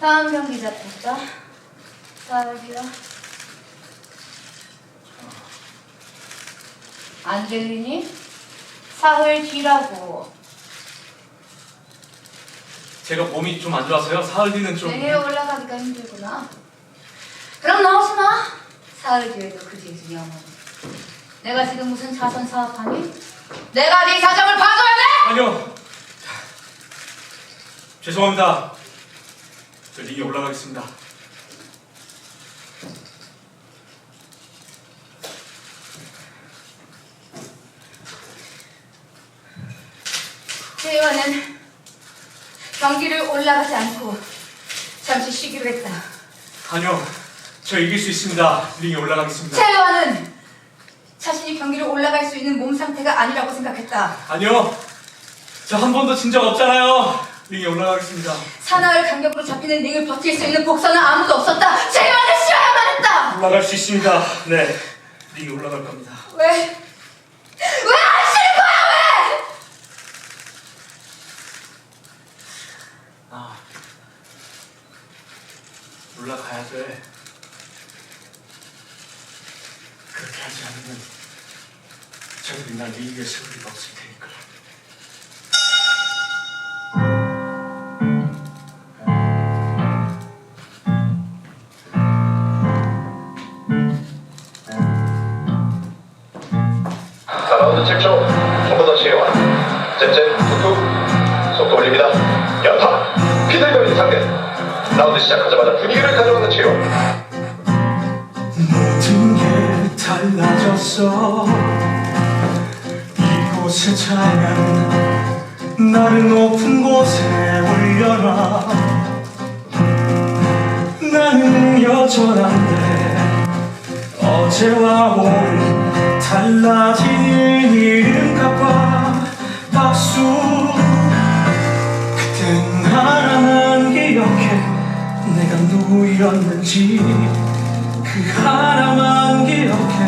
다음 경기 잡혔다. 사흘이야. 안 들리니? 사흘 뒤라고. 제가 몸이 좀 안 좋아서요. 사흘 뒤는 좀 내게 올라가기가 힘들구나. 그럼 나오지 마. 사흘 뒤에도 그 재주이 어머니. 내가 지금 무슨 자선 사업하니? 내가 네 사정을 봐줘야 돼? 아니요. 죄송합니다. 저 링에 올라가겠습니다. 재화는 경기를 올라가지 않고 잠시 쉬기로 했다. 아니요. 저 이길 수 있습니다. 링에 올라가겠습니다. 재화는 자신이 경기를 올라갈 수 있는 몸 상태가 아니라고 생각했다. 아니요. 저 한 번도 진 적 없잖아요. 링에 올라가겠습니다. 사나흘 간격으로 잡히는 링을 버틸 수 있는 복선은 아무도 없었다. 재화는 쉬어야만 했다. 올라갈 수 있습니다. 네. 링에 올라갈 겁니다. 왜? 왜 안 쉬는 거야 왜? 아. 올라가야 돼. 그렇게 하지 않으면 저들이 날 이길 수가 없을 테니까. 잽잽, 툭툭. 속도 올립니다. 연타. 피들거리는 상대. 라운드 시작하자마자 분위기를 가져가는 치료. 모든 게 달라졌어 이곳에 차면 나를 높은 곳에 올려놔 나는 여전한데 어제와 오늘 달라진 이름값과 누구였는지 그 하나만 기억해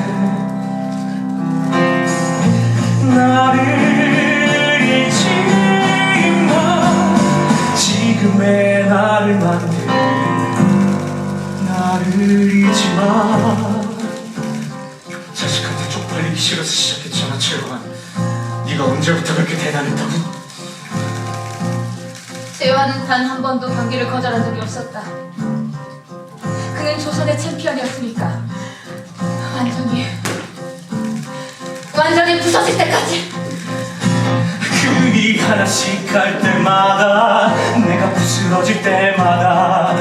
나를 잊지 마 지금의 나를 만든 나를 잊지 마 자식한테 쪽팔리기 싫어서 시작했잖아 최영환 네가 언제부터 그렇게 대단했다고? 재화는 단한 번도 경기를 거절한 적이 없었다. 그는 조선의 챔피언이었으니까. 완전히. 완전히 부서질 때까지. 그이 하나씩 갈 때마다 내가 부스러질 때마다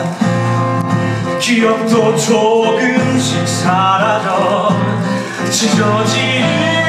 기억도 조금씩 사라져 찢어지는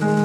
자,